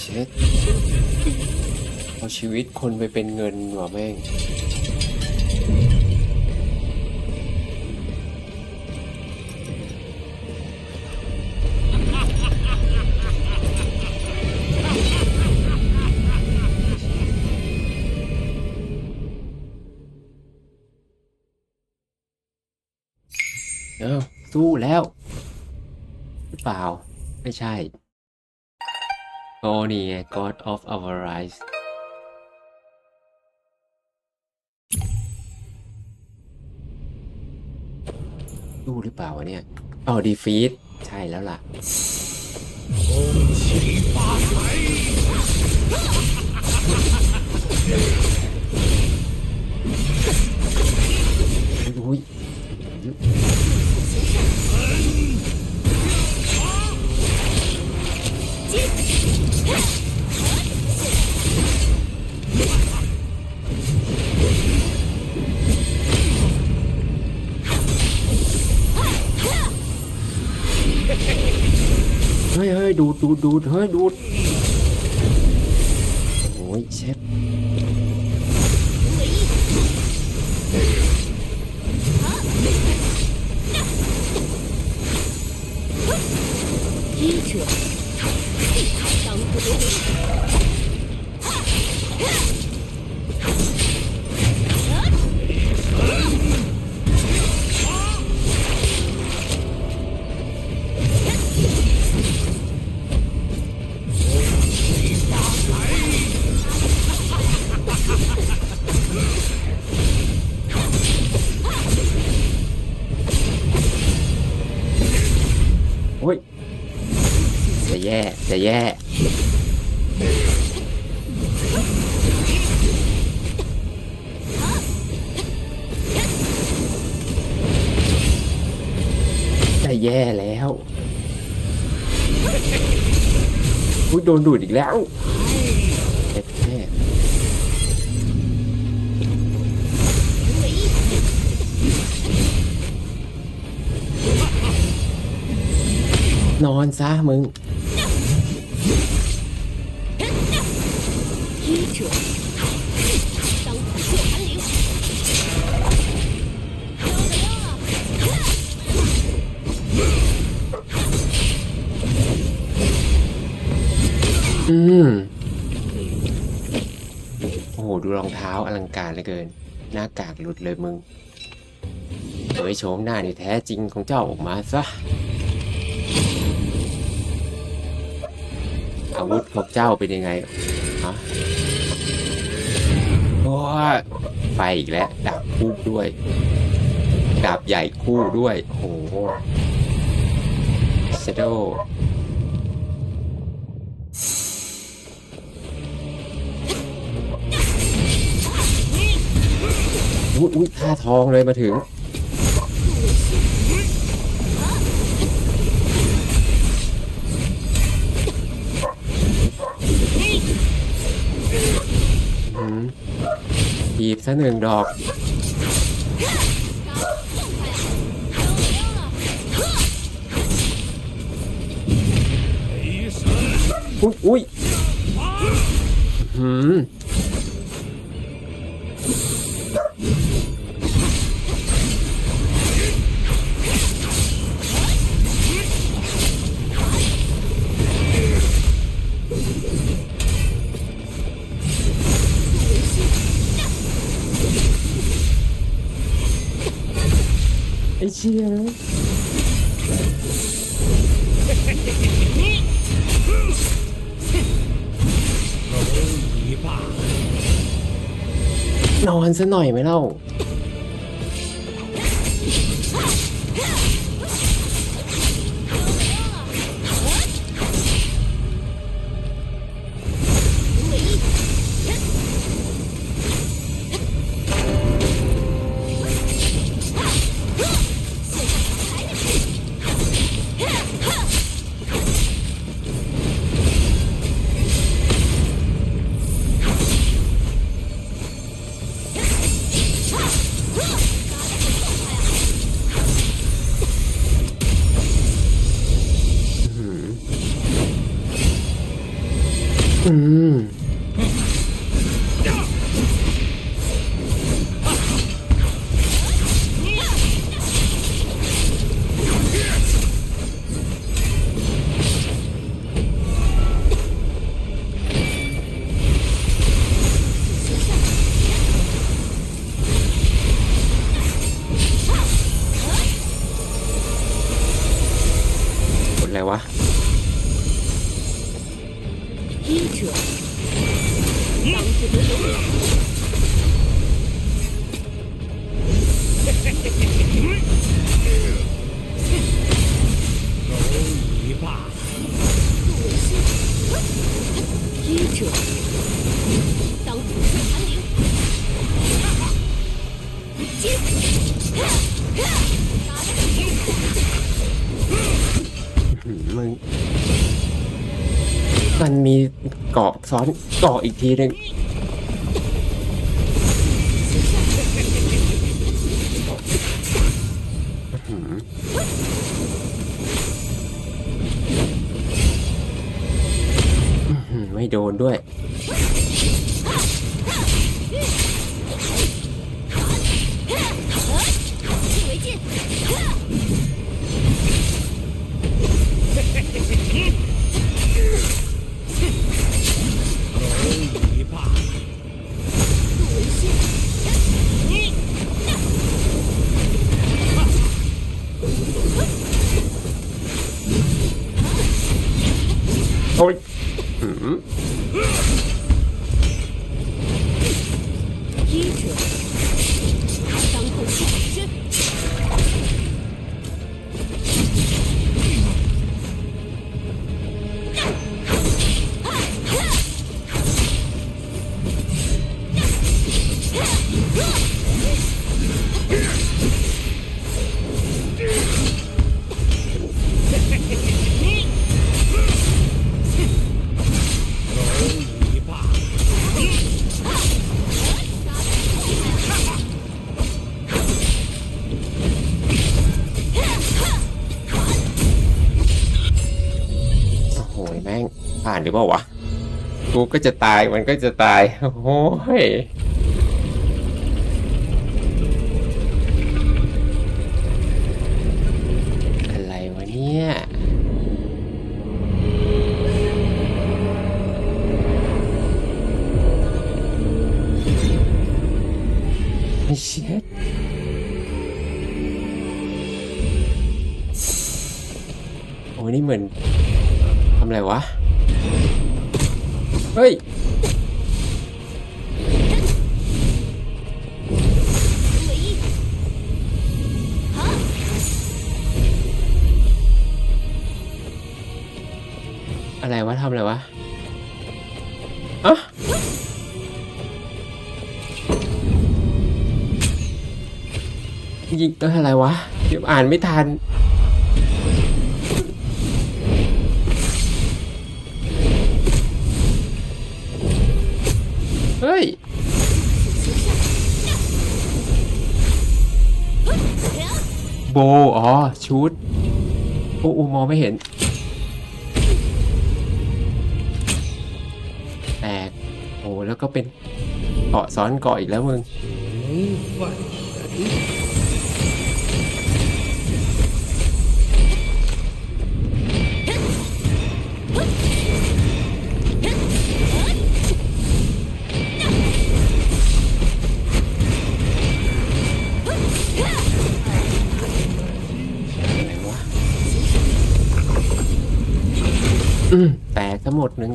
เช็ดเอาชีวิตคนไปเป็นเงินหว่ะแม่งเอ้าสู้แล้ว หรือเปล่า ไม่ใช่ ก็นี่ไง God of Avarice สู้หรือเปล่าวะเนี่ยอ๋อดีฟีดใช่แล้วล่ะ อุ้ย ดูดดูดดูดเฮ้ยดูดโอ้ยเช็ด จะแย่ จะแย่ จะแย่แล้วอุ้ยโดนดูดอีกแล้วแค่นอนซะมึง มโอ้โห ดูรองเท้าอลังการเหลือเกิน หน้ากากหลุดเลยมึงเผยโฉมหน้าที่แท้จริงของเจ้าออกมาซะ อาวุธของเจ้าเป็นยังไงฮะโอ้ยไฟอีกแล้ว ดาบคู่ด้วย ดาบใหญ่คู่ด้วย โอ้โหเซโด อุ้ยอุ้ยท่าทองเลยมาถึง หีบซะหนึ่งดอก อุ้ยอุ้ยหืม ไอ้เชี่ยนอนซะหน่อยไหมเล่า อื มันมีเกาะซ้อนเกาะอีกทีหนึ่ง ให้โดนด้วย เปล่าวะ กูก็จะตายมันก็จะตาย โอ้ยอะไรวะเนี่ยไอ้เช็ดโอ้ยนี่เหมือนทำอะไรวะ เฮ้ย อะไรวะทำอะไรวะอะยิงตัวอะไรวะเดี๋ยวอ่านไม่ทัน เฮ้ย โบ อ๋อ ชุดโอ้อูมองไม่เห็น แตก โอ้แล้วก็เป็นเกาะซ้อนเกาะอีกแล้วมึง แตกทั้งหมดหนึ่ง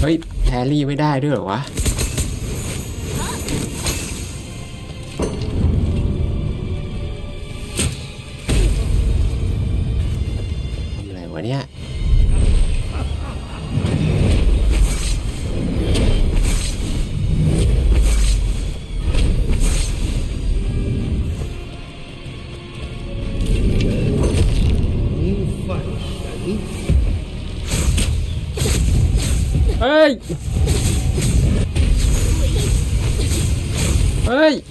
เฮ้ยแทรี่ไม่ได้ด้วยเหรอวะทำอะไรวะเนี่ย Ôi Ôi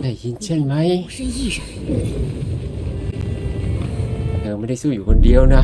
Này nhìn chân mày Tớ mới đây sư อยู่คนเดียวนะ